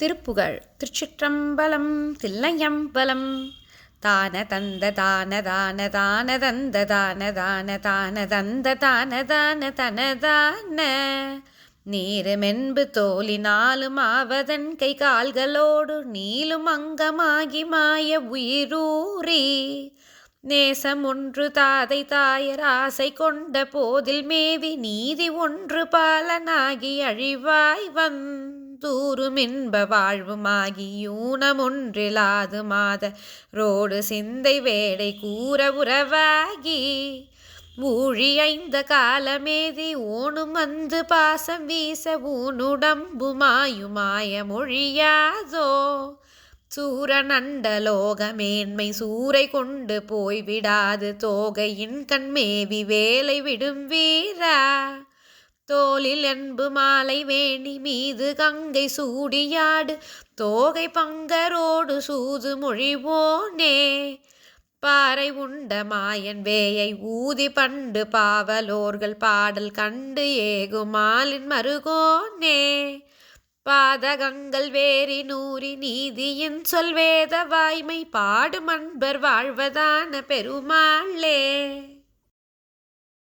திருப்புகழ். திருச்சிற்றம்பலம் தில்லையம்பலம். தான தந்த தான தான தான தந்த தான தான தான தந்த தான தான தனதான நீருமென்பு தோலினாலும் ஆவதன் கை கால்களோடு நீளும் அங்கமாகி மாய உயிரூறி. நேசம் ஒன்று தாதை தாயர் ஆசை கொண்ட போதில் மேவி நீதி ஒன்று பாலனாகி அழிவாய் வந்தூரும் தூருமின்ப வாழ்வுமாகி யூனமொன்றிலாது மாத ரோடு சிந்தை வேடை கூற உறவாகி. ஊழியைந்த காலமேதி ஓணும் வந்து பாசம் வீச ஊனுடம்பு மாயுமாய மொழியாதோ? சூரநண்டலோக மேன்மை சூரை கொண்டு போய்விடாது தோகையின் கண்மேவி வேலை விடும் வீரா? தோளில் என்பு மாலை வேணி மீது கங்கை சூடியாடு தோகை பங்கரோடு சூது மொழிவோனே. பாறை உண்ட மாயன் வேயை ஊதி பண்டு பாவலோர்கள் பாடல் கண்டு ஏகுமாலின் மருகோனே. பாதகங்கள் வேறி நூறி நீதியின் சொல் வேத வாய்மை பாடும் அன்பர் வாழ்வதான பெருமாளே.